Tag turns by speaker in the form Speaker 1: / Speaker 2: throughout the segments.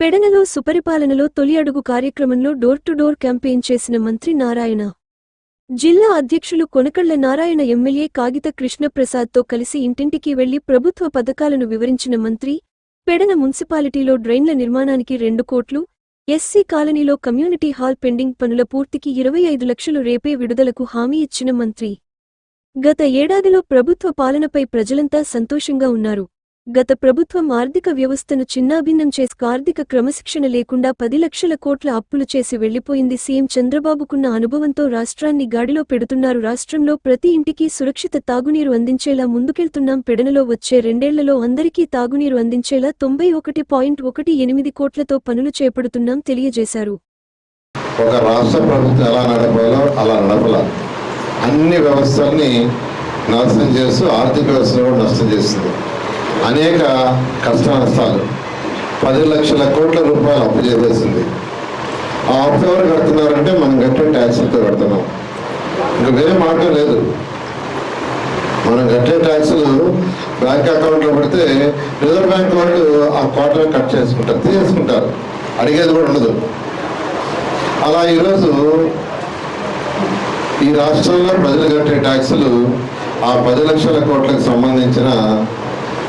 Speaker 1: పెడనలో సుపరిపాలనలో తొలి అడుగు కార్యక్రమంలో డోర్ టు డోర్ క్యాంపెయిన్ చేసిన మంత్రి నారాయణ. జిల్లా అధ్యక్షులు కొనకళ్ళ నారాయణ ఎమ్మెల్యే కాగిత కృష్ణప్రసాద్తో కలిసి ఇంటింటికి వెళ్ళి ప్రభుత్వ పథకాలను వివరించిన మంత్రి పెడన మున్సిపాలిటీలో డ్రైన్ల నిర్మాణానికి రెండు కోట్లు ఎస్సీ కాలనీలో కమ్యూనిటీ హాల్ పెండింగ్ పనుల పూర్తికి ఇరవై ఐదు లక్షలు రేపే విడుదలకు హామీ ఇచ్చిన మంత్రి. గత ఏడాదిలో ప్రభుత్వ పాలనపై ప్రజలంతా సంతోషంగా ఉన్నారు. గత ప్రభుత్వం ఆర్థిక వ్యవస్థను చిన్నాభిన్నం చేసి ఆర్థిక క్రమశిక్షణ లేకుండా పది లక్షల కోట్ల అప్పులు చేసి వెళ్ళిపోయింది సీఎం చంద్రబాబుకున్న అనుభవంతో రాష్ట్రాన్ని గాడిలో పెడుతున్నారు. రాష్ట్రంలో ప్రతి ఇంటికి సురక్షిత తాగునీరు అందించేలా ముందుకెళ్తున్నాం. పెడనలో వచ్చే రెండేళ్ళలో అందరికీ తాగునీరు అందించేలా తొంభై ఒకటి పాయింట్ ఒకటి ఎనిమిది కోట్లతో పనులు చేపడుతున్నాం తెలియజేశారు.
Speaker 2: ఒక రాష్ట్ర ప్రభుత్వం ఎలా నడపాలో అలా అన్ని వ్యవస్థల్ని నాశనం చేస్తూ ఆర్థిక వ్యవస్థను కూడా నష్టం చేస్తుంది. అనేక కష్ట నష్టాలు పది లక్షల కోట్ల రూపాయలు అప్పు చేసేసింది. ఆ అప్పు ఎవరు కడుతున్నారంటే మనం కట్టే ట్యాక్సులతో కడుతున్నాం. ఇంకా వేరే మార్గం లేదు. మనం కట్టే ట్యాక్సులు బ్యాంక్ అకౌంట్లో పెడితే రిజర్వ్ బ్యాంక్ వాళ్ళు ఆ క్వార్టర్ కట్ చేసుకుంటారు తీసేసుకుంటారు. అడిగేది కూడా ఉండదు. అలా ఈరోజు ఈ రాష్ట్రంలో ప్రజలు కట్టే ట్యాక్సులు ఆ పది లక్షల కోట్లకు సంబంధించిన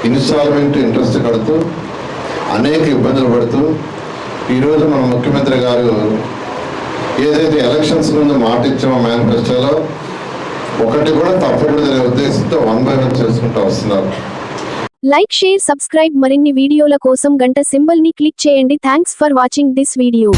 Speaker 2: ఇన్స్టాల్మెంట్ ఇంట్రెస్ట్ కడుతూ అనేక ఇబ్బందులు పడుతూ ఈరోజు మన ముఖ్యమంత్రి గారు ఏదైతే ఎలక్షన్స్ ముందు మాట ఇచ్చామో మేనిఫెస్టోలో ఒకటి కూడా తప్పకూడదనే ఉద్దేశంతో వన్ బై వన్ చేసుకుంటూ వస్తున్నారు.
Speaker 3: లైక్ షేర్ సబ్స్క్రైబ్ మరిన్ని వీడియోల కోసం గంట సింబల్ని క్లిక్ చేయండి. Thanks for watching this video.